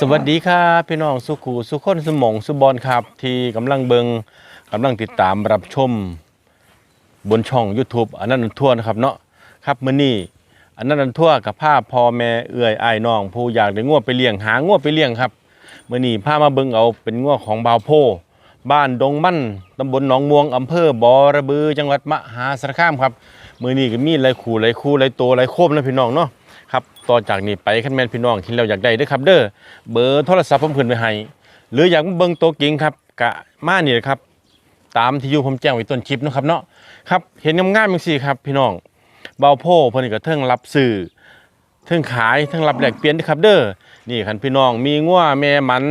สวัสดีครับพี่น้องสุขูสุคนสมองสุบอลครับ ที่กำลังเบิงกำลังติดตามรับชม บนช่อง YouTube อันนั้นทั่วนะครับเนาะครับมื้อนี้อันนั้นทั่วกับภาพพ่อแม่เอื้อยอ้ายน้อง ผู้อยากได้งัวไปเลี้ยงหางัวไปเลี้ยงครับมื้อนี้พามาเบิงเอาเป็นงัวของบ่าวโพ บ้านดงมั่นตำบลหนองม่วงอำเภอบอระบือจังหวัดมหาสารคามครับมื้อนี้ก็มีหลายคู่หลายคู่หลายตัวหลายโคมนะพี่น้องเนาะ ต่อจากนี้ไปคันแม่นพี่น้องที่เราอยากได้ด้อครับ เด้อเบอร์โทรศัพท์ผมขึ้นไว้ให้หรืออยากเบิ่งตัวจริงครับกะมานี่ครับ ตามที่อยู่ผมแจ้งไว้ต้นคลิปนะครับเนาะครับเห็นงามๆจังซี่ครับ พี่น้องเบาโพเพิ่นก็เทิงรับซื้อเทิงขายเทิงรับแลกเปลี่ยนด้อครับ เด้อนี่คันพี่น้องมีงัวแม่มัน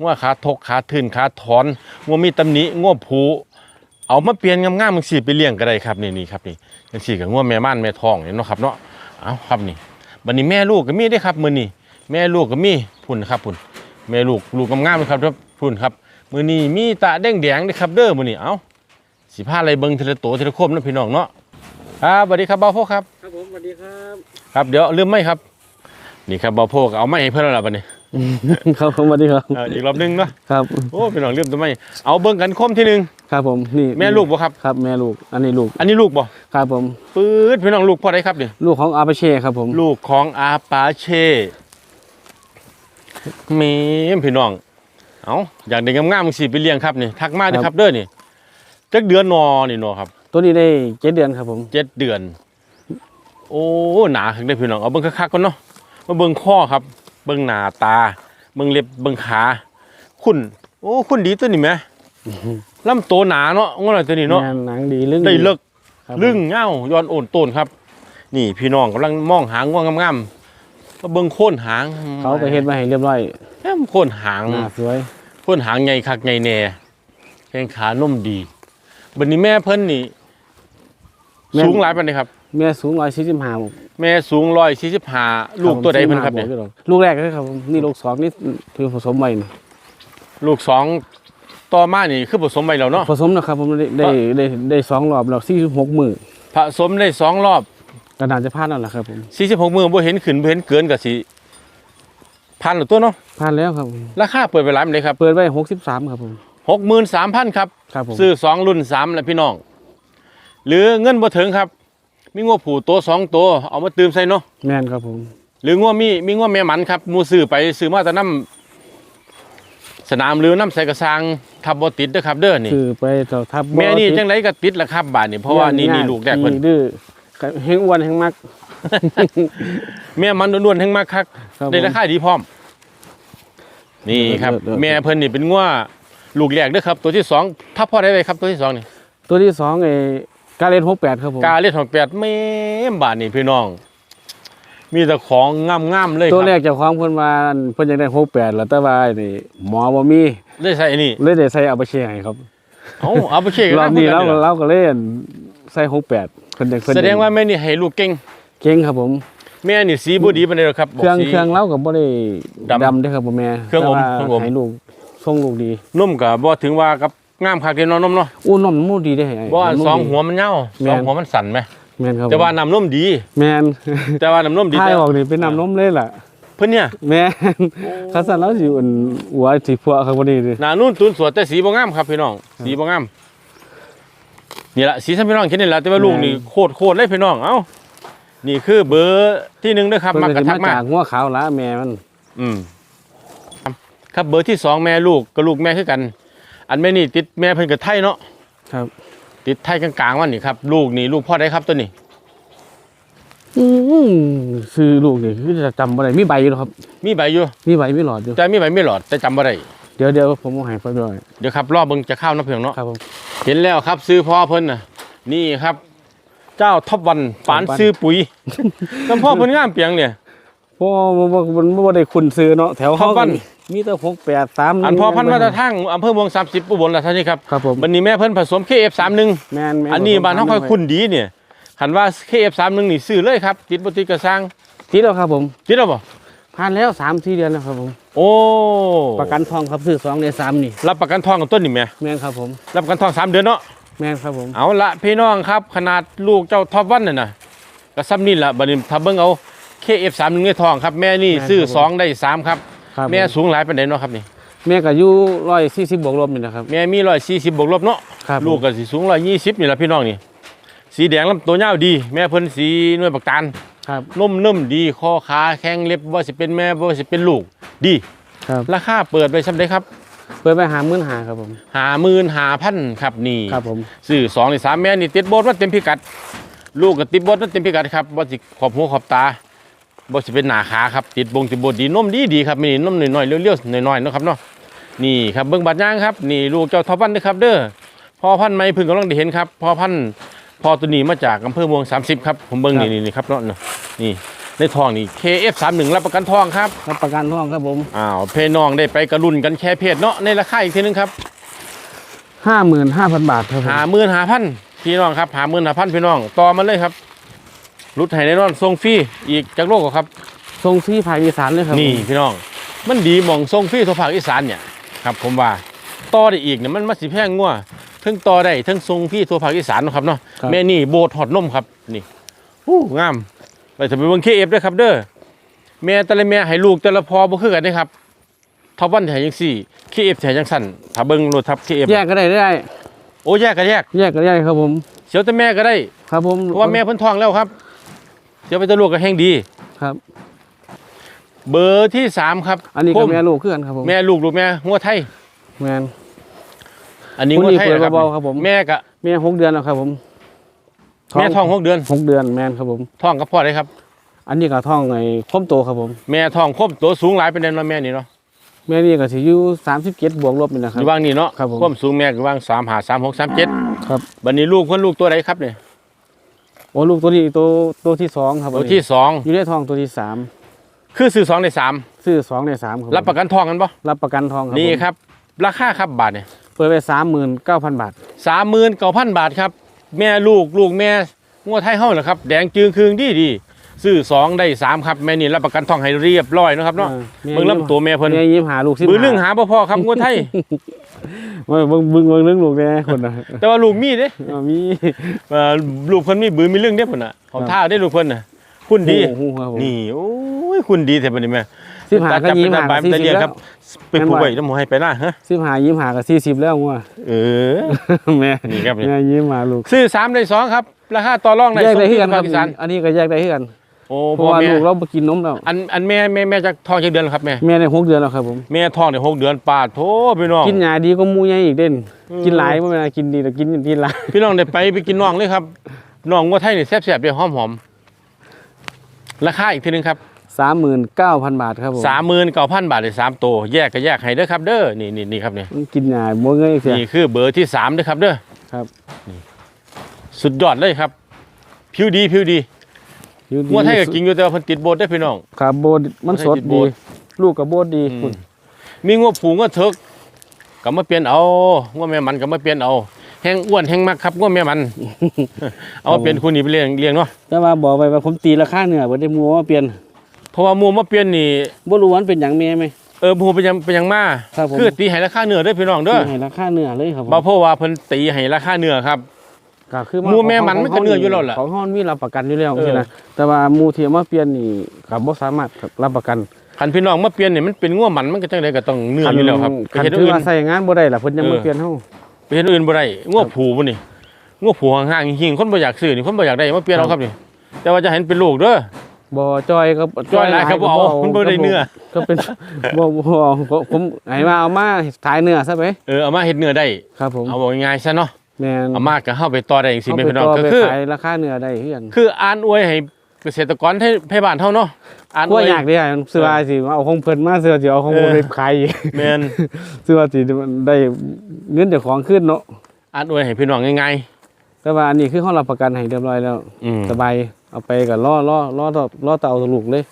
งัวขาทกขาทื่นขาถอนงัวมีตำหนิงัวผูเอามาเปลี่ยนงามๆจังซี่ไปเลี้ยงก็ได้ครับนี่นี่ครับนี่จังซี่ก็งัวแม่ม่านแม่ทองนี่เนาะครับเนาะเอาครับนี่ บัดนี้แม่ลูกก็มีเด้อครับมื้อนี้แม่ลูกก็มีพุ่นครับพุ่นแม่ลูกลูกงามๆเลยครับครับพุ่นครับมือนี้มีตาแดงแดงๆด้วยครับเด้อมือนี้เอ้าสิพาอะไรเบิ่งทีละตัวทีละโคมนะพี่น้องเนาะครับสวัสดีครับบ่าวโพครับครับผมสวัสดีครับครับเดี๋ยวลืมไหมครับ นี่ครับบ่าวโพก็เอาไม้ให้เพื่อนแล้วล่ะบัดนี้ครับผมสวัสดีครับเอออีกรอบหนึงเนาะครับโอ้พี่น้องลืมตัวไม้เอาเบิ่งกันโคมที่หนึ่ง ครับผมนี่แม่ลูกบ่ครับ ครับแม่ลูก อันนี้ลูก อันนี้ลูกบ่ครับผมปื๊ดพี่น้องลูกพ่อได้ครับเนี่ยลูกของอาปาเช่ครับผม ลูกของอาปาเช่แมีพี่น้อง เอาอยากได้งามๆสิไปเลี้ยงครับนี่ทักมาเด้อครับเด้อนี่จักเดือนนอนี่เนอครับ ตัวนี้ได้เจ็ดเดือนครับผมเจ็ดเดือน โอ้หนาขึ้นได้อพี่น้องเอาเบิ้งคักๆก่อนเนาะมาเบิ้งข้อครับ เบิ้งหน้าตา เบิ้งเล็บเบิ้งขา คุณโอ้คุณดีตัวนี้ไหม ลำโตวหนาเนาะงอหน่อยตัวนี้เนาะงานหนังดีลึกได้เลิกครับผมลึ่งเง่าย้อนโอนโตนครับ นี่พี่น้องกำลังมองหางง่วงงามๆมาเบิ้งโค่นหาง เขาไปเฮ็ดมาให้เรียบร้อยแม่มโค่นหางหน้าสวยโค่นหางใหญ่คักใหญ่แน่แข้งขานุ่มดีบัดนี้แม่เพิ่นนี่สูงหลายปานใดครับ แม่สูงร้อยสี่สิบห้าแม่สูงร้อยสี่สิบห้าลูกตัวใดเพิ่นครับเนี่ยลูกแรกเลยครับผมนี่ลูกสองนี่คือผสมใหม่นี่ลูกสอง ต่อมานี่คือผสมไปแล้วเนาะผสมนะครับผมได้ได้ได้ได้สองรอบแล้วสี่สิบหกมือผสมได้สองรอบกระดานจะพลาดแล้วล่ะครับผมสี่สิบหกมือบ่เห็นขึ้นบ่เห็นเกินกับสิพันหรือตัวเนาะพลาดแล้วครับผมราคาเปิดไปหลายมันเลยครับเปิดไว้หกสิบสามครับผมหกหมื่นสามพันครับครับผมซื้อสองรุ่นสามแล้วพี่น้อง หรือเงินบ่ถึงครับ มีงัวผูตัวสองตัวเอามาตืมใส่เนาะแม่นครับผมหรืองัวมีมีงัวแม่หมันครับหมูซื้อไปซื้อมาแต่น้ำ สนามหรือน้ำใส่กระซังทับบ่ติดเด้อครับ เด้อนี่คือไปต่อทับแม่นี่บ่ติดจังไรก็ติดละครับบาทนี่เพราะว่านี่นี่ลูกแรกเพิ่นดื้อแห้งอ้วนแห้งมักแม่มันล้วนๆทั้งมากคักครับได้ราคาดีพร้อม นี่ครับเลิศๆแม่เพิ่นนี่เป็นงัวลูกแรกเด้อครับ ตัวที่สองถ้าพ่อได้เลยครับ ตัวที่สองนี่ตัวที่สองไอ้กาเลนหกแปดครับผมกาเลียดของแปดแม่มบาทนี่พี่น้อง มีแต่ของงามๆเลยคตัวแรรับกเจ้าของเพิ่นว่าเพิ่นอยากได้หกแปดแล้วแต่ว่าไอ้นี่หมอบ่มีได้ใส่อันนี้เลยได้ใส่เอาไปเชียให้ครับเอาเอาไปเช็ครอบนี้เราเราเราก็เล่นใส่หกแปดเพิ่นอยากเพิ่นแสดงว่าแม่นี่ให้ลูกเก่งเก่งครับผม แม่นี่สีบ่ดีปานใดหรอกครับบเครื่องสี เครื่องเราก็บ่ได้ดำดำเด้อครับผมแม่เครื่องอมแต่ว่าเครื่องอม ให้ลูกทรงลูกดีนุ่มก็บ่ถึงว่ากับงามคักเด้เนาะนมเนาะอู้นมมูดีได้อไอ้บ่ว่านุ่มสองดีหัวมันยาวแม่สองนหัวมันสั่นไหม แม่นครับแต่ว่าน้ำนมดี แม่นแต่ว่าน้ำนมดีท้ายแต่ออกนี่เป็นน้ำนมเลยล่ะเพิ่นเนี่ยแม่นคันสั่นแล้วสิอั่นหัวสิพัวครับบ่ดีเด้หน้านุ่นตุนสวยแต่สีบ่งามครับพี่น้อง สีบ่งามนี่ละสีสันพี่น้องคิดนี่แหละแต่ว่าลูกนี่โคตรโคตรเลยพี่น้องเอ้านี่คือเบอร์ที่หนึ่งเด้อครับเพิ่นมักก็กระสิทัมากมาจากหัวขาวละแม่มัน อืมครับครับเบอร์ที่สองแม่ลูกกับลูกแม่คือกัน อันแม่นี่ติดแม่เพิ่นกับไทยเนาะครับ ติดไทยกลางๆว่านี่ครับ ลูกนี่ลูกพ่อได้ครับตัวนี้อืมซื้อลูกนี่คือจะจำบ่ได้มีใบอยู่หรอครับ มีใบอยู่มีใบมีหลอดอยู่แต่มีใบไม่หลอดแต่จำบ่ได้เดี๋ยวเดี๋ยวผมเอาให้เพิ่นด้วยเดี๋ยวครับรอบเบิ่งจะเข้าน้ำเพียงเนาะครับผมเห็นแล้วครับ ซื้อพ่อเพิ่นน่ะ นี่ครับ เจ้าท็อปวันปานซื้อปุ๋ยน้ำพ่อเพิ่นงามเปียงเนี่ยเพราะว่าบ่บ่มันบ่ได้คุณซื้อเนาะแถวครับเฮาบ้าน มีแต่6 8 3อันพอพันธุ์มาตรทั้งอำเภอเมือง30อุบลราชธานีครับครับผมวันนี้แม่เพิ่นผสม KF31 แม่นแม่อันนี้บ้านเฮาค่อยคุ้นดีเนี่ยคันว่า KF31 นี่ซื้อเลยครับติดบ่ติดกระซังติดแล้วครับผมติดแล้วบ่ผ่านแล้ว3 4เดือนแล้วครับผม โอ้ประกันทองครับซื้อ2ได้3นี่ รับประกันทองกับต้นนี่แม่แม่นครับผม รับประกันทองสามเดือนเนาะแม่นครับผม เอาละพี่น้องครับ ขนาดลูกเจ้าท็อปวันน่ะนะก็ซ้ำนี่ละบัดนี้ถ้าเบิ่งเอา KF31 ในทองครับ แม่นี่ซื้อสองได้สามครับ ครับแม่สูงหลายปานใดเนาะครับนี่แม่ก็อยู่ร้อยสี่สิบบวกลบนี่นะครับ แม่มี140บวกลบเนาะครับ ลูกก็สิสูง120นี่ล่ะพี่น้องนี่สีแดงลำตัวยาวดี แม่เพิ่นสีหน่วยปักตาลครับ นุ่มนุ่มดีคอขาแข็งเล็บว่าสิเป็นแม่บ่ว่าสิเป็นลูกดี ครับราคาเปิดไว้ซำได้ครับเปิดไปหามื่นหาครับผม55,000ครับนี่ครับผมซื้อ2นี่3แม่นี่ติดโบสมาเต็มพิกัด ลูกก็ติดโบสมาเต็มพิกัดครับบ่สิขอบหัวขอบตา บ่สิเป็นหน้าขาครับติดบงติดโบสดีนมดีดีครับนี่นมน้อยๆเลี้ยวๆน้อยๆเนาะครับเนาะนี่ครับเบิ่งบัดย่างครับนี่ลูกเจ้าทอพันธุ์เด้อครับเด้อพ่อพันธุ์ไม่เพิ่งกำลังได้เห็นครับพ่อพันธุ์พ่อตัวนี้มาจากอำเภอเมือง 30 ครับ ผมเบิ่งนี่นี่นี่ครับเนาะนี่ในทองนี่ KF31 รับประกันทองครับรับประกันท่องครับผมอ้าวเพน้องได้ไปกระรุ่นกันแค่เพจเนาะในราคาอีกทีนึงครับห้าหมื่นห้าพันบาทครับผมหาหมื่นหาพันพี่น้องครับหาหมื่นหาพันพี่น้องต่อมาเลยครับ รุดไห้แน่นอนส่งฟรีอีกจากโลกเหรอครับ ทรงซีภาคอีสานเลยครับนี่ผมพี่น้อง มันดีหมองส่งฟรีทั่วภาคอีสานเนี่ยครับผมว่าต่อได้อีกเนี่ยมันมาสิแพงงัวเทั้งต่อได้เทั้งส่งฟรีทั่วภาคอีสานเนาะครับเนาะครับแม่นี่โบดหอดนมครับนี่อู้งามไปจะไปเบิ่งเคเอฟด้วยครับ เด้อแม่แต่ละแม่ให้ลูกแต่ละพอบ่คือกันเด้ครับท็อปวันแถยังสี่เคเอฟแถยังสั่นถ้าเบิ่งรถทับเคเอฟแยกก็ได้ได้ โอ้แยกกันแยกแยกก็ได้ครับผมเสียวแต่แม่ก็ได้ ครับผมเพราะว่าแม่เพิ่นท้องแล้วครับ เดี๋ยวไปตะลูกก็แห้งดี ครับ เบอร์ที่สามครับอันนี้ผก็แม่ลูกเพื่อนครับผมแม่ลูกลูกแม่งัวไทยแมนอันนี้คนงัวนี้ไทยเปิดนะครับเบาๆครับผมแม่กะแม่หกเดือนแล้วครับผมแม่ท้องหกเดือนหกเดือนแมนครับผมท้องกับพ่อได้ครับ อันนี้ก็ท้องไอ้คมโตครับผม แม่ท้องครบตัวสูงหลายเป็นเดือนเนาะแม่นี่เนาะแม่นี่ก็สิอยู่สามสิบเจ็ดบวกลบนี่นะคอรับยู่ว่างนี่เนาะครับผมความสูงแม่ก็ว่างสามหาสามหกสามเจ็ดครับบัดนี้ลูกเพิ่นลูกตัวใดครับเนี่ย โอ้ลูกตัวนี้ตัวตัวที่สองครับตัวที่สองอยู่ในท้องตัวที่สามคือซื้อสองในสามซื้อสองในสามครับผมรับประกันท้องกันปะรับประกันทองครับนี่ผมครับ ราคาครับบาทเนี่ยเปิดไปสามหมื่นเก้าพันบาทสามหมื่นเก้าพันบาทครับ แม่ลูกลูกแม่งัวไทยเฮาเหรอครับ แดงจึงคืงดีดี ซื้อสองได้สามครับแม่นี่รับประกันท้องให้เรียบร้อยเนาะครับเนาะอ่าแม่เบิ่งลำตัวแม่เพิ่นแม่ยิ้มหาลูกสิมือเรื่องหาบ่พอครับงัวไทยเบิ่งเบิ่งเบิ่งเบิ่งเรื่องลูกแน่คนนะแต่ว่าลูกมีเด้อ่ามีเอ่อลูกเพิ่นมีบือมีเรื่องเด้เพิ่นน่ะของครับท่าได้ลูกเพิ่นน่ะคุณดีโอ้โหครับผมนี่โอ้ยคุณดีแท้บัดนี้แม่สิบหาก็ยิ้มหาบายสี่ตาสิบเรียกแล้ครัวบไปผูกไว้น้ำหมูให้ไปหน้าฮะสิบหายิ้มหากับสี่สิบแล้วงัวเออแม่นี่ครับนี่แม่ยิ้มหาลูกซื้อสามได้สองครับราคาต่อรองได้แยกได้ส่งที่กันคภารับคอีสานอันนี้ก็แยกได้ที่กันโอ้เพพ่อราะว่าแม่ลูกเราไปกินนมแล้วอันอันแม่แม่แม่จะท้องจักเดือนแล้วครับแม่แม่ในหกเดือนแล้วครับผมแม่ท้องได้หกเดือนปาดโถพี่น้องกินยาดีก็มูใหญ่อีกเด่นอืมกินหลายไม่เป็นไรกินดีแต่กินกินหลายพี่น้องได้ไปไปกินน่องเลยครับน่องงัวไทยนี่แซ่บๆเด้หอมๆราคาอีกทีหนึงครับสามหมื่นเก้าพันบาทครับผมสามหมื่นเก้าพันบาทเลยสามตัวแยกก็แยกให้เด้อครับเด้อนี่นี่นี่ครับนี่กินยาโมเงยเสียนี่คือเบอร์ที่สามเด้อครับเด้อครับนี่สุดยอดเลยครับ ผิวดีผิวดี อยู่ดีงัวไทยก็กินอยู่แต่ว่าเพิ่นติดโบดได้อพี่น้อง ครับโบดมันสดโบดีดลูกกับโบดดีอืม คุณมีงัวผูงัวเถิกก็มาเปลี่ยนเอางัวแม่มันก็มาเปลี่ยนเอาแห้งอ้วนแห้งมักครับงัวแม่มัน เอามาเปลี่ยนคุณนี่ไปเลี้ยงเลี้ยงเนาะแต่ว่าบอกไปว่าผมตีราคาเนื้อบ่ได้มัวว่าเปลี่ยนเพราะว่าหมูมาเปลี่ยนนี่บ่รู้ว่ามันเป็นหยังแม่ไหม เออหมูเป็นหยังเป็นหยังมาครับผมคือตีให้ราคาเนื้อเด้อพี่น้องเด้อตีให้ราคาเนื้อเลยครับผมบ่เพราะว่าเพิ่นตีให้ราคาเนื้อครับ ก็คือหมูแม่มันมันก็เนื้ออยู่แล้วล่ะของห้อนมีรับประกันอยู่แล้วเออใช่นะแต่ว่าหมูที่เอามาเปลี่ยนนี่ก็บ่สามารถรับประกันคันพี่น้องมาเปลี่ยนนี่มันเป็นงัวมันมันก็จังไดก็ต้องเนื้ออยู่แล้วครับไปคันเฮ็ดถืออื่นว่าใส่งานบ่ได้ล่ะเพิ่นยังเออมาเปลี่ยนเฮาไปเฮ็ดอื่นบ่ได้งัวผูบ่นี่งัวผูห่างๆหิงๆคนบ่อยากซื้อนี่คนบ่อยากได้มาเปลี่ยนเอาครับนี่แต่ว่าจะเห็นเป็นลูกเด้อบ่จอยก็จ้อยหลายครับบ่เอามันบ่ได้เนื้อก็เป็นบ่บ่เอาก็ผมให้มาเอามาถ่ายเนื้อซะไปเออเอามาเฮ็ดเนื้อได้ครับผมเอาบอกง่ายๆซะเนาะ แม่นเอามาก็เฮาไปต่อได้จังซี่แม่พี่น้องเอาก็ไปคือขายราคาเนื้อได้คือกันคืออ่านอวยให้เกษตรกรให้ให้บ้านเฮาเนาะอ่านกลัอววยอยากได้อะเสื้อสิเอาของเพิ่นมาเสื้อสิเอาของผมเออไปขายอีกแม่นเสื้อสิได้เงินเจ้าของขึ้นเนาะอ่านอวยให้พี่น้องง่ายแต่ว่าอันนี้คือเขารับประกันให้เรียบร้อยแล้วๆอืมสบายเอาไปกับล่อล่อล่อต่อล่อต่อเอาตะลูกเลย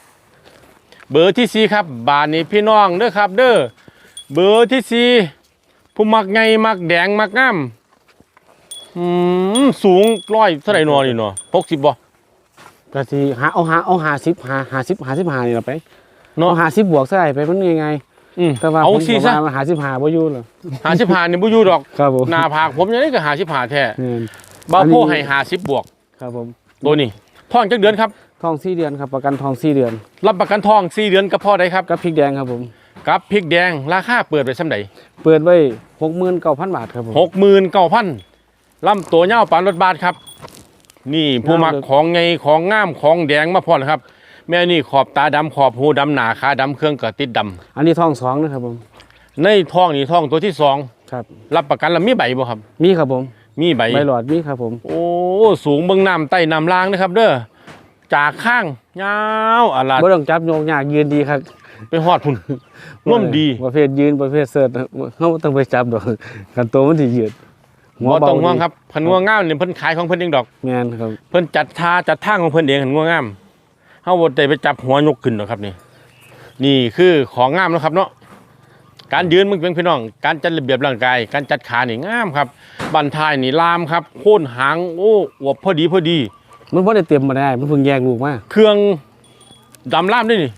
เบอร์ที่สี่ครับบ้านนี้พี่น้องเด้อครับ เด้อเบอร์ที่สี่ผู้มักไงมักแดงมักงาม อืมสูงร้อยเท่าไหร่นอนี่เนาะหกสิบบ่ก็สิหาเอาหาเอาหาสิบหาหาสิบหาสิบหานี่ล่ะไปเนาะเอาหาสิบบวกใส่ไปมันยังไงอืมแต่ว่าเอาผมสี่ก็ซะว่าหาสิบหาบ่อยู่หรอกหาสิบหานี่บ่อยู่ดอกครับผมหน้าผากผมยังไงก็หาสิบหาแท้แม่นบ้าอันนี้โพให้หาสิบบวก ครับผมตัวนี้ท้องจักเดือนครับทองสี่เดือนครับประกันทองสี่เดือน รับประกันท้องสี่เดือนก็พอได้ครับกับพริกแดงครับผมกับพริกแดงราคาเปิดไปส่ำใดเปิดไว้หกหมื่นเก้าพันบาทครับผมหกหมื่นเก้าพัน ลำตัวเน่าวปานรถบาทครับ นี่ผู้มักงามเลยของไงของงามของแดงมาพร้อมครับ แม่นี่ขอบตาดำขอบหูดำหนาขาดำเครื่องกระติดดำอันนี้ทองสองนะครับผมในท้องนี่ท้องตัวที่สองครับ รับประกันแล้วมีใบบ่ครับ มีครับผม มีใบใบหลอดมีครับผม โอ้สูงเบิ่งน้ำใต้น้ำล่างนะครับ เด้อจากข้างยาวอาลาดบ่ต้องจับโยกยากยืนดีครับไปฮอดพุ่นน่มดีประเภทยืนประเภทเสิร์ชเขาบ่ต้องไปจับดอกกันตัวมันสิยืด บ่ต้องห่วงดีครับพันงัวงามเนี่ยเพิ่นขายของเพิ่นเองดอกแม่นครับ เพิ่นจัดท่าจัดทางของเพิ่นเองหันงัวงามเฮาบ่ได้ไปจับหัวยกขึ้นหรอกครับนี่ นี่คือของงามเนาะครับเนาะการยืนมึงเป็นพี่น้อง การจัดระเบียบร่างกาย การจัดขานี่งามครับบันทายนี่ลามครับโค่นหางโอ้อวบพอดีพอดี มันบ่ได้เต็มมาได้ มันเพิ่งแยกลูกมาเครื่องดำล่ามด้วยนี่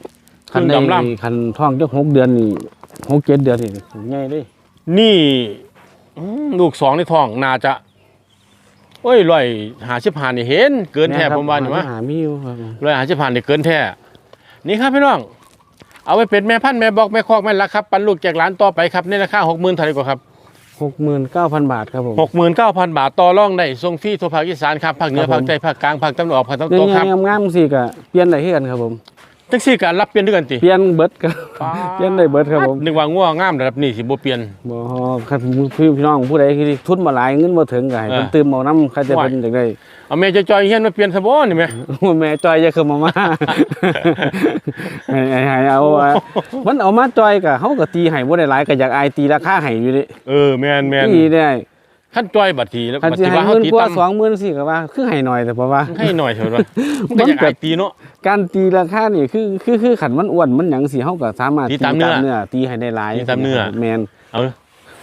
เคคัรื่นองได้ดำล่ามคันท้องจักหกเดือนนี่หกเจ็ดเดือนนี่ง่ายเลยนี่ อืมลูกสองในท้องน่าจะโอ้ยร้อยหาสิบผ่านนี่เห็น เกินแท้ผมว่านี่วะหามีอยู่ครับร้อยหาสิบผ่านนี่เกินแท้นี่ครับพี่น้อง เอาไปเป็นแม่พันธุ์แม่บอกแม่คอกแม่ละครับปันลูกแจกหลานต่อไปครับในราคาหกหมื่นเท่าไหร่กว่าครับหกหมื่นเก้าพันบาทครับผมหกหมื่นเก้าพันบาทต่อรองได้ส่งฟรีทั่วภาคอีสานครับภาคเหนือครับผมภาคใต้ภาคกลางภาคตะวันออกภาคตะวันเรื่ตอกงครับงามๆสิก็เปลี่ยนได้คือกันครับผม แท็กซี่การรับเปลี่ยนด้วยกันติ เปลี่ยนเบิดครับเปลี่ยนได้เบิดครับผมนึกว่าง่วงงามระดับนี้สิบ่เปลี่ยน บ่ครับพี่พี่น้องผู้ใดที่ทุนมาหลายเงินบ่ถึงก็ให้เออเพิ่นตื่มเอานำใครจะว่าเพิ่นจังได๋ เอาแม่จอยๆเฮียนมาเปลี่ยนซะบ่นี่แม่ แม่จอยจะเข้ามามาให้ให้ให้เอาอะมันเอามาจอยก็เฮาก็ตีให้บ่ได้หลายก็อยากอายตีราคาให้อยู่ดิเออแม่นแม่นตีได้ ขั้นจอยบัดทีแล้วคันบัดสิทีให้ว่าเฮาเงินตีกว่าต่ำ20,000สิก็ว่าคือให้หน่อยแต่เพราะว่าให้หน่อยเถอะว่ามันก็อยากอายตีเนาะการตีราคานี่คือคือคือขันมันอ้วนมันหยังสิเฮาก็สามารถตีตามเนื้อเนื้อตีให้ได้หลายตีตามเนื้อแม่นเอา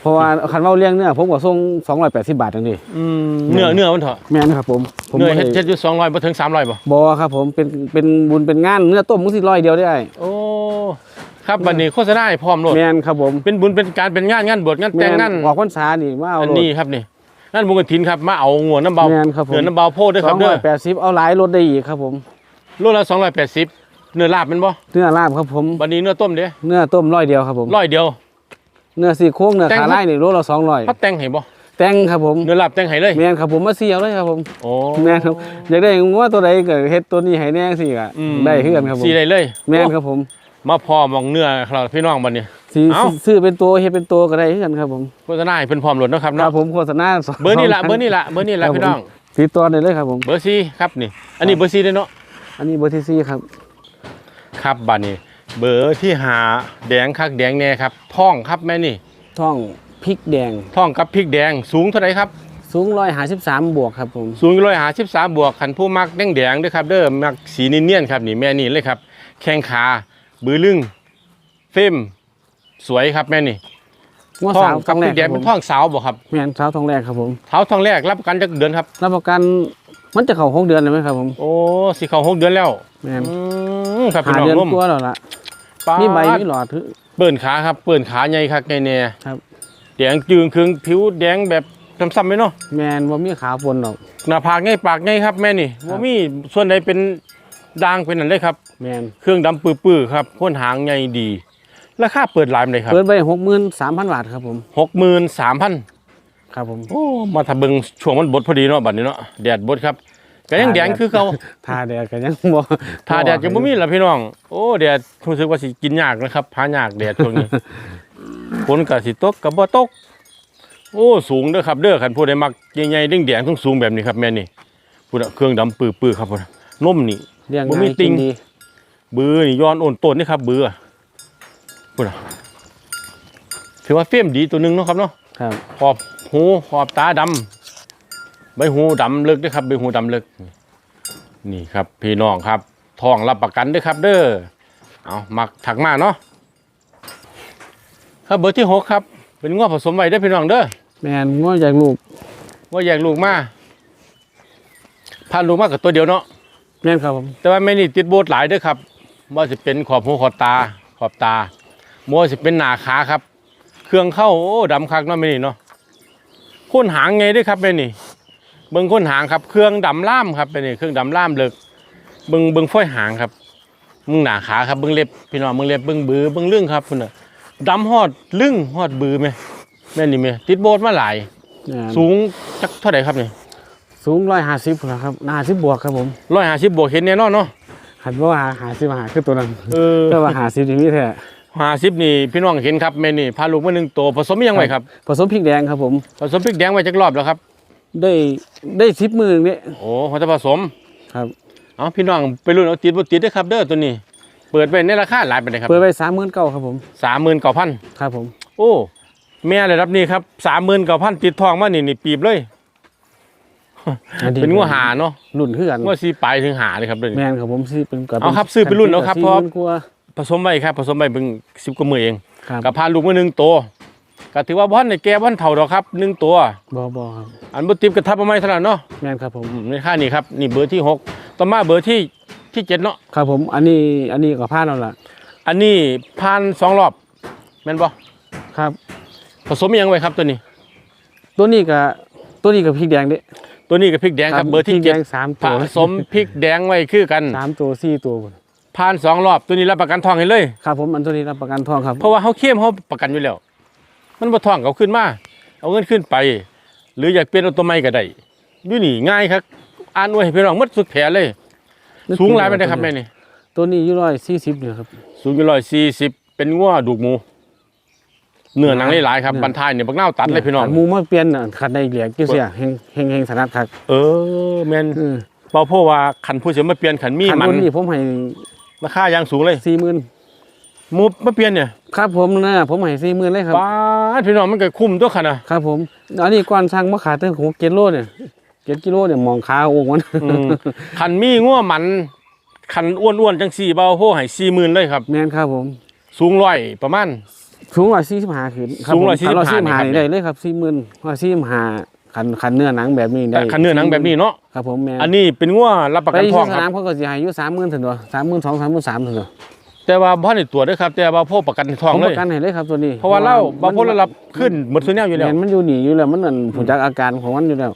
เพราะว่าคันเว้าเลี้ยงเนื้อผมก็ส่ง280บาทจังดิอืมเนื้อเนื้อมันเถอะแม่นครับผมผมเนื้อบ่เฮ็ดได้เฮ็ดอยู่200บ่ถึง300บ่บ่ครับผมเป็นเป็นบุญเป็นงานเนื้อต้มมึงสิร้อยเดียวได้โอ้ ครับบัดนี้โฆษณาให้พร้อมโลดแม่นครับผมเป็นบุญเป็นการเป็นงานงานบวชงานแต่งงานออกพรรษานี่มาเอาอันโลดนี้ครับนี่นั่นบุญกฐินครับมาเอางัวน้ำเบาแม่นครับผมเนื้อน้ำเบาโพดด้วยครับเด้อ280เอาหลายลดได้อีกครับผมโลละ280เนื้อลาบแมันบ่เนื้อลาบครับผมบัดนี้เนื้อต้มเด้เนื้อต้มร้อยเดียวครับผมร้อยเดียว เนื้อซี่โครงเนื้อแต่งขาลายนี่โลละเขา200แต่งให้บ่แต่งครับผมเนื้อลาบแต่งให้เลยแม่นครับผมมาเสียวเลยครับผมโอ้แม่นครับอยากได้งัวตัวใดก็เฮ็ดตัวนี้ให้แน่สิก็อืมได้คือกันครับผมสีได้เลยแม่นครับผม มาพอมองเนื้อครับพี่น้องบัดนี้สิเอ้า ซื้อเป็นตัวเฮ็ดเป็นตัวก็ได้คือกันครับผมโฆษณาให้เพิ่นพร้อมโหลดเนาะครับครัเนาะบผมโฆษณาสงเบอร์นี่ละสงเบอร์นี่ละเบอร์นี่ละครับพี่น้องติดต่อได้เลยครับผม เบอร์ซีครับนี่ อันนี้เบอร์ซีด้วยเนาะอันนี้เบอร์ที่สี่ครับ ครับบัดนี้ เบอร์ที่หาแดงคักแดงแน่ครับท่องครับแม่นี่ท่องพริกแดง ท่องกับพริกแดงสูงเท่าไหร่ครับ สูง153บวกครับผม สูงร้อยหาสิบสามบวกขันผู้มักแดงแดงๆด้วยครับเด้อมักสีเนียนๆครับนี่แม่นี่เลยครับ แข้งขา บือลึงเฟมสวยครับแม่นี่งัวท่อสางวกับท้องพแรริกกแดงครับเป็นผมท่องสาวบ่ครับแม่นสาวท้องแรกครับผมเท้าทองแรกรับประกันจะเดือนครับ รับประกันมันจะเข้าหกเดือนเลยไหมครับผมโอ้สิเข้าหกเดือนแล้วแม่นอืมครับพี่หาน้องเดือนร่มกว่าแล้วล่ะปาดมีใบมีหลอดถือ เปิ่นขาครับ เปิ่นขาใหญ่ครับใหญ่แน่ครับ แดงจืงครึ่งผิวแดงแบบซ้ำๆไหมเนาะแม่นบ่มีขาปนหรอก หน้าผากใหญ่ปากใหญ่ครับแม่นี่ครับว่ามีส่วนใดเป็นด่างเป็นอันเลยครับ แม่นเครื่องดำปื้อๆครับพ่นหางใหญ่ดี ราคาเปิดไลน์เลยครับเปิดไป63,000บาทครับผมหกหมื่นสามพันครับผมโอ้มาถ้าเบิงช่วงมันบดพอดีเนาะบัดนี้เนาะแดดบดครับก็ยังแดงคือเขาทาแดดก็ยังบ่ถ้าแดดจะบ่มีล่ะพี่น้อง โอ้แดดรู้สึกว่าสิกินยากนะครับหายากแดดช่วงนี้ฝนก็สิตกก็บ่ตก โอ้สูงเด้อครับเด้อคันผู้ใดมักใหญ่ๆแดงๆสูงๆแบบนี้ครับแม่นี่พุ่นน่ะเครื่องดำปื้อๆครับพุ่นน่ะนมนี่เลี้ยงบ่มีง่ายติ่กิงนดี บือนี่ย้อนโอนต้นนี่ครับบือพุ่นน่ะถือว่าเฟรมดีตัวหนึงเนาะครับเนาะครับขอบหูขอบตาดำใบหูดำลึกด้วยครับใบหูดำลึก นี่ครับ พี่น้องครับทองรับประกันด้วยครับ เด้อเอามักถักมาเนาะครับเบอร์ที่หกครับ เป็นง้อผสมไว้ได้อพี่น้องเด้อแม่นงัวจากลูกว่าแยกลูกมาพาลูกมากับตัวเดียวเนาะแม่นครับผมแต่ว่าแม่นี่ติดโบสหลายเด้อครับ ว่าจะเป็นขอบหูขอบตา ขอบตามัวจะเป็นหนาขาครับ เครื่องเข้าโอ้ดำคักเนาะแม่นี่เนาะค้นหางไงเด้วยครับแม่นี่เบิ่งค้นหางครับ เครื่องดำล่ามครับแม่นี่เครื่องดำล่ามเลิกเบิ่งเบิ่งฝ้อยหางครับมึงหนาขาครับเบิ่งเล็บพี่น้องเบิ่งเล็บเบิ่งบือเบิ่งเรื่องครับพุ่นน่ะดำฮอดลึงฮอดบือไหมแม่นนี่ไหมติดโบสถ์มาหลายเนี่ยสูงจักเท่าไหร่ครับนี่สูงร้อยห้าสิบนะครับห้าสิบบวกครับผมร้อยห้าสิบบวกเห็นแน่นอนเนาะ หันว่าหาสิบหาคือตัวนั้นเออก็ว่าหาสิบอย่างนี้แท้ห้าสิบนี่พี่น้องเห็นครับแม่นี่พาลูกมาหนึ่งตัวผสมยังไงครับผสมพริกแดงครับผม ผสมพริกแดงไว้จักรอบแล้วครับ ได้ได้สิบมือนี่โอ้เขาจะผสมครับ เอาพี่น้องไปรุ่นเอาติดบ่ติดเด้อครับเด้อตัวนี้ เปิดไปในราคาหลายไปเลยครับเปิดไปสามหมื่นเก้าครับผมสามหมื่นเก้าพันครับผม โอ้แม่เลยรับนี่ครับสามหมื่นเก้าพันติดทองมานี่นี่ปีบเลย เป็นงัวหาเนาะรุ่นคือกันงัวสีปลายถึงหาเลยครับเด้อแมนครับผมซื้อเป็นกับเอาครับซื้อเป็นรุ่นเอาครับสี่เพราะหมื่นกว่าผสมไว้ครับ ผสมไว้เพิ่งสิบกว่ามือเองครับกับพาลูกมาหนึ่งตัวก็ถือว่าบ้านในแก่บ้านเท่าดอกครับหนึ่งตัวบอบอครับอันบ่ติบกระทับประมาณเท่านั้นเนาะแมนครับผมอืมในค่านี่ครับนี่เบอร์ที่หกต่อมาเบอร์ที่ที่เจ็ดเนาะครับผมอันนี้อันนี้ก็พลาดแล้วล่ะอันนี้ผ่านสองรอบแม่นบ่ครับ ผสมอิหยังไว้ครับตัวนี้ ตัวนี้ก็ตัวนี้กับพริกแดงเด้ ตัวนี้กับพริกแดงครับเบอร์ที่พริกเจ็แดดงสามผตัวสมพริกแดงไว้คือกันสามตัวสี่ตัวพุ่นผ่านสองรอบตัวนี้รับประกันทองให้เลย ครับผมอันตัวนี้รับประกันทองครับเพราะว่าเขาเข้มเขาประกันอยู่แล้ว มันบ่ทองเขาขึ้นมาเอาเงินขึ้นไป หรืออยากเปลี่ยนเอาตัวใหม่ก็ได้ดูนี่ง่ายครับอ่านไว้ให้พี่น้องหมดสุดแผลเลย สูงหลายไปได้ครับแม่นี่ตัวนี้อยู่ร้อยสี่สิบเนี่ยครับ สูงอยู่ร้อยสี่สิบเป็นงัวดูกหมู เนื้อหนังหลายๆครับเนื้อบันทายเนี่ยบักเน่าวตัดเลยพี่น้องหมูมาเปลี่ยนน่ะขัดในเหลียกเกี่ยวเสียเฮงเฮงเฮงสนัดครับเออแม่นอืมเปาเพราะว่าขันผู้เสียมาเปลี่ยนขันมีขันมันบนนี่ผมให้ราคาอย่างสูงเลยสี่หมื่นหมูมาเปลี่ยนเนี่ยครับผมนะผมให้สี่หมื่นเลยครับป้าดพี่น้องมันก็คุ้มตัวขนาดครับผมอันนี้ก่อนสั่งมาขาดตั้งหกเกโลเนี่ยเจ็ดกิโลเนี่ยมองขาโอ่งมันอืมขันมีงัวมันขันอ้วนๆจังสี่เบาโพให้สี่หมื่นเลยครับแม่นครับผมสูงร้อยประมาณ สูงร้อยสี่สิบห้าขึ้นครับสูงผม145ถ้าร้อยสี่สิบห้านี่ครับนี่ได้เลยครับสี่หมื่นร้อยสี่สิบห้าขันขันเนื้อหนังแบบนี้ได้ขันเนื้อหนังแบบนี้เนาะครับผมแม่นอันนี้เป็นงัวรับประไปกันที่ทองสครันาบมเขาก็สิให้อยู่สามหมื่นถึงตัวสามหมื่นสองสามหมื่นสามถึงตัวแต่ว่าพ่อในตัวจด้วยครับ แต่ว่าพ่อประกันทองผมเลปย ระกันให้เลยครับตัวนี้เพราะว่าเล่าบามันพ่อระรับขึ้นหมดส่วนแนวอยู่แล้ว แม่นมันอยู่หนีอยู่แล้วมันนั่นผู้จักอาการของมันอยู่แล้วห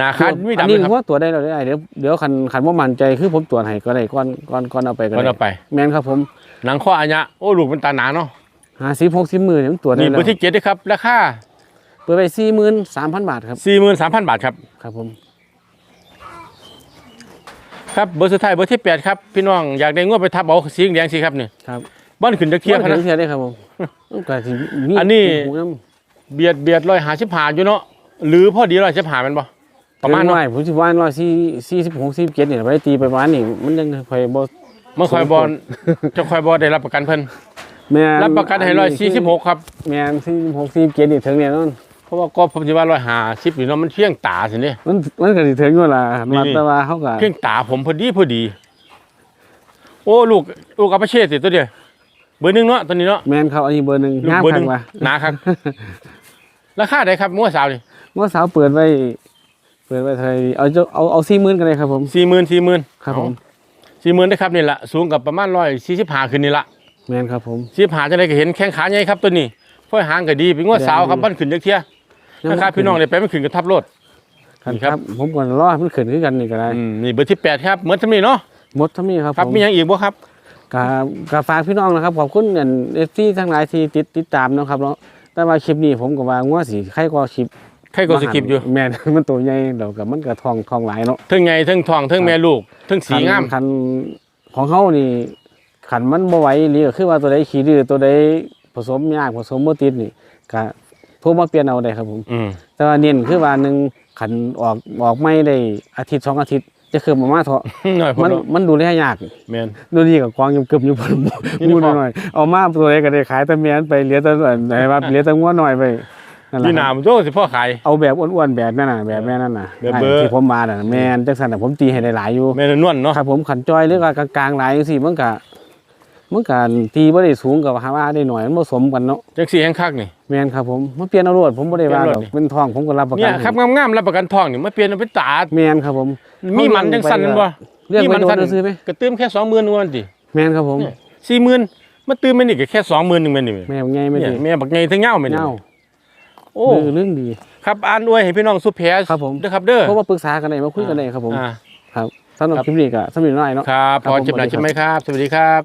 นาคัดไม่อันดำนี้เลยครับผมว่าตัวจได้เราได้เดี๋ยวเดี๋ยวขันขันว่ามั่นใจคือผมตรวจให้ก็ได้ก่อนก่อนก่อนเอาไปก็มันได้เอาไป แม่นครับผมหนังข้ออัญญะโอ้ลูกมันตาหนาเนาะห้าสิบหกสิบหมื่นผมตรวจได้นี่แล้เบอวร์ที่เจ็ดด้วยครับราคาเปิดไปสี่หมื่นสามพันบาทครับสี่หมื่นสามพันบาทครับครับผมครับเบอร์สุดท้ายเบอร์ที่แปดครับพี่น้องอยากได้งวดไปทับเอาสีแดงสิครับนี่ครับบ้านขึ้นจะเทียบว่านะถึงเทียได้ครับผมต้องการสิมีอันนี้ หูน้ำเบียดเบียดร้อยหาสิบหาอยู่เนาะหรือพอดีร้อยสิบหามันบ่ ประมาณเนาะเนาะผมสิว่าร้อยสี่สี่สิบหกสิบเจ็ดเนี่ยไปตีไปประมาณนี้มันยังคอยบ่เมื่อคอยบอลจะคอยบอลได้รับประกันเพิ่นแม่นรับประกันให้ร้อยสี่สิบหกครับแม่นสี่สิบหกสี่สิบเจ็ดนี่ถึงเนี่ยนั่นเพราะว่าก็ผมจะว่าร้อยหาสิบอยู่เนาะมันเพียงตาสิเนี่ยมันมันก็สิถึงอยู่ล่ะนี่มาแต่ว่าเขาก็เพียงตาผมพอดีพอดี โอ้ลูกลูกอัปเชษสิตัวเดียวเบอร์หนึ่งเนาะตัวนี้เนาะแม่นเขาอันนี้เบอร์หนึ่งลูกงามเบอร์หคันึ่กงว่าหนาครับราคาได้ครับมั่วสาวนี่เมื่อสาวเปิดไว้ เปิดไว้เท่าไหร่ดีเอาเจ้าเอาเอาสี่หมื่นกันเลยครับผมสี่หมื่นสี่หมื่นครับผมสี่หมื่นได้ครับนี่แหละสูงกับประมาณร้อยสี่สิบห้าขึ้นนี่ละแม่นครับผมสี่สิบห้าจะได้ก็เห็นแข้งขาใหญ่ครับตัวนี้ค่อยหางก็ดีเป็นงวดสาวครับบ้านขึ้นจักเที่ยนะครับพี่น้องเลยไปไม่ขึ้นกับทับรถครับนี่คครัรับบผมก่อนรอให้มันขึ้นขึ้นกันนี่ก็ได้อืมนี่เบอร์ที่แปดครับเหมือนทำนี่เนาะหมดเท่านี้ครับครับผมมีอย่างอีกบ่ครับกกาฝากพี่น้องนะครับขอบคุณเอฟซีทั้งหลายที่ติดติดตามนะครับเนาะแต่ว่าคลิปนี้ผมก็ว่างัวสีใครก็คลิป ใครก็สกิปอยู่แม่นมันตัวใหญ่เดี๋ยวกับมันก็ทองทองหลายเนาะเทั้งไงเทั้งทองเทั้งแม่ลูกเทั้งสีงามคันของเขานี่ขันมันบ่ไหวหรือก็คือว่าตัวใดขี้ดื้อตัวใดผสมยากผสมบ่ติดนี่ก็โทรมาเปลี่ยนเอาได้ครับผมอืมแต่ว่าเน้นคือว่าหนึ่งขันออกออกไม่ได้อาทิตย์สองอาทิตย์จะคือมามาเถอะหน่อยพอมันเนาะมันดูแลยากแม่นดูนี่กับกวางยมกึบอยู่บนนี่มูพอหน่อยๆเอามาตัวใดก็ได้ขายแต่เมียนไปเหลือแต่ไหนว่าเหลือแต่งัวหน่อยไป นั่นแหนี่ละหนาครับมันโตสิพ่อขาย เอาแบบอ้วนๆแบบนั่นน่ะแบบแม่นั่นน่ะแบบเบอร์ ที่ผมมาน่ะแม่นจังสันน่ะผมตีให้หลายๆอยู่ แม่นนวลเนาะครับผมขันจอยหรือว่ากลางๆหลายจังซี่มันก็มันก็ตีบ่ได้สูงกับหาว่าได้หน่อยมันผสมกันเนาะจังสีแห้งคักนี่ แม่นครับผมมันเปลี่ยนเอารวดผมบ่ได้ว่าเปลี่ดยนอเอารวดกนี่เป็นทองผมก็รับประกัเนี่ยนครับงามๆรับประกันทองนี่มาเปลี่ยนเอาเป็นตาแม่นครับผมมีมันจังสั่นบ่เรื่องมีไปมันโดสั่นซื้อไหมกระตื้มแค่20,000วันติแม่นครับผมเนี่ย40,000มาตื้มแม่นี่ก็แค่20,000นึงแม่นี่แม่ไงไม่เนี่ยดีแม่บักใหญ่ทั้งเหงาแม่นี่เน่า โอ้เรื่องดีครับอ่านอวยให้พี่น้องสุแพรครับผมเด้อครับเด้อเพราะว่าปรึกษากันได้มาคุยกันได้ครับผมอ่าครับสำหรับครับคลิปนี้ก็สำหรับน้อยเนาะครับครับพอผมจบแล้วสวัสดีครับใช่ไหมครับ สวัสดีครับ